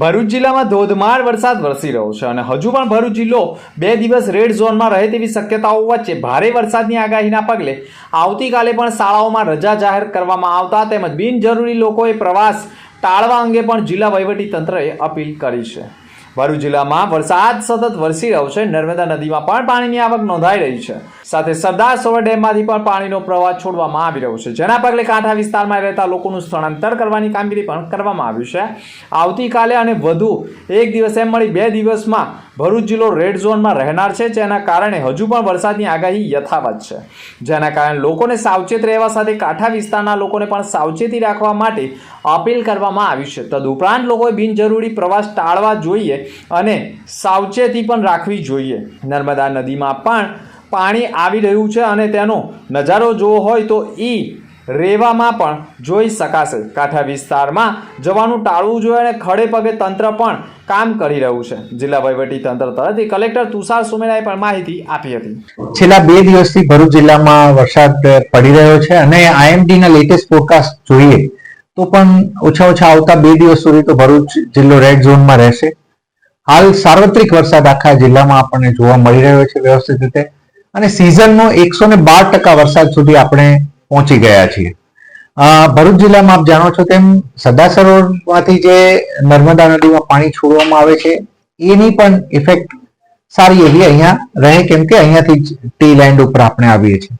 ભરૂચ જિલ્લામાં ધોધમાર વરસાદ વરસી રહ્યો છે અને હજુ પણ ભરૂચ જિલ્લો બે દિવસ રેડ ઝોનમાં રહે તેવી શક્યતાઓ વચ્ચે ભારે વરસાદની આગાહીના પગલે આવતીકાલે પણ શાળાઓમાં રજા જાહેર કરવામાં આવતા તેમજ બિનજરૂરી લોકોએ પ્રવાસ ટાળવા અંગે પણ જિલ્લા વહીવટી તંત્રએ અપીલ કરી છે. ભરૂચ જિલ્લામાં વરસાદ સતત વરસી રહ્યો છે. નર્મદા નદીમાં પણ પાણીની આવક નોંધાઈ રહી છે. સાથે સરદાર સરોવર ડેમમાંથી પણ પાણીનો પ્રવાહ છોડવામાં આવી રહ્યો છે. જેના પગલે કાંઠા વિસ્તારમાં રહેતા લોકોનું સ્થળાંતર કરવાની કામગીરી પણ કરવામાં આવી છે. આવતીકાલે અને વધુ એક દિવસ એમ મળી બે દિવસમાં ભરૂચ જિલ્લો રેડ ઝોનમાં રહેનાર છે, જેના કારણે હજુ પણ વરસાદની આગાહી યથાવત છે. જેના કારણે લોકોને સાવચેત રહેવા સાથે કાંઠા વિસ્તારના લોકોને પણ સાવચેતી રાખવા માટે અપીલ કરવામાં આવી છે. તદુપરાંત લોકોએ બિનજરૂરી પ્રવાસ ટાળવા જોઈએ અને સાવચેતી પણ રાખવી જોઈએ. નર્મદા નદીમાં પણ પાણી આવી રહ્યું છે અને તેનો નજારો જોવો હોય તો એ રેવામાં પણ જોઈ શકાશે. કાંઠા વિસ્તારમાં જવાનું ટાળવું જોઈએ અને ખડે પગે તંત્ર પણ કામ કરી રહ્યું છે. જિલ્લા વહીવટી તંત્ર તરફથી કલેક્ટર તુષાર સુમેરાએ પણ માહિતી આપી હતી. છેલ્લા બે દિવસથી ભરૂચ જિલ્લામાં વરસાદ પડી રહ્યો છે અને આઈએમડી ના લેટેસ્ટ ફોરકાસ્ટ જોઈએ તો પણ ઓછા ઓછા આવતા બે દિવસ સુધી તો ભરૂચ જિલ્લો રેડ ઝોનમાં રહેશે. હાલ સાર્વત્રિક વરસાદ આખા જિલ્લામાં આપણને જોવા મળી રહ્યો છે વ્યવસ્થિત રીતે. અને સિઝનનો એકસો ને બાર ટકા વરસાદ સુધી આપણે પહોંચી ગયા છીએ. ભરૂચ જિલ્લામાં આપ જાણો છો તેમ સરદાર સરોવરમાંથી જે નર્મદા નદીમાં પાણી છોડવામાં આવે છે, એની પણ ઇફેક્ટ સારી એવી અહીંયા રહે, કેમ કે અહીંયાથી ટી લેન્ડ ઉપર આપણે આવીએ છીએ.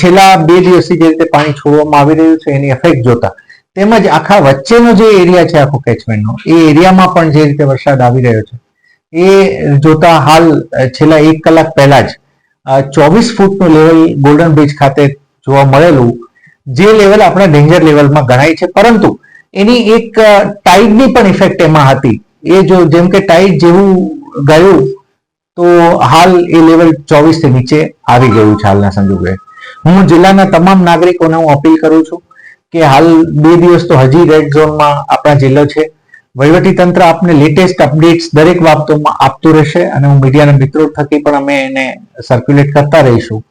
છેલ્લા બે દિવસથી જે રીતે પાણી છોડવામાં આવી રહ્યું છે, એની ઇફેક્ટ જોતા. તેમજ આખા વચ્ચેનો જે એરિયા છે, આખો કેચમેન્ટનો એ એરિયામાં પણ જે રીતે વરસાદ આવી રહ્યો છે એ જોતા હાલ છેલ્લા એક કલાક પહેલા જ ચોવીસ ફૂટનું લેવલ ગોલ્ડન બ્રિજ ખાતે જોવા મળેલું, જે લેવલ આપણા ડેન્જર લેવલમાં ગણાય છે. પરંતુ એની એક ટાઈડની પણ ઇફેક્ટ એમાં હતી. એ જો જેમ કે ટાઈડ જેવું ગયું, તો હાલ એ લેવલ ચોવીસથી નીચે આવી ગયું છે હાલના સંજોગે હું જિલ્લાના તમામ નાગરિકોને હું અપીલ કરું છું કે હાલ બે દિવસ તો હજી રેડ ઝોનમાં આપણા જિલ્લો છે. તંત્ર આપને લેટેસ્ટ અપડેટ્સ દરેક બાબતોમાં આપતું રહેશે અને હું મીડિયાના મિત્રો થકી પણ અમે એને સર્ક્યુલેટ કરતા રહીશું.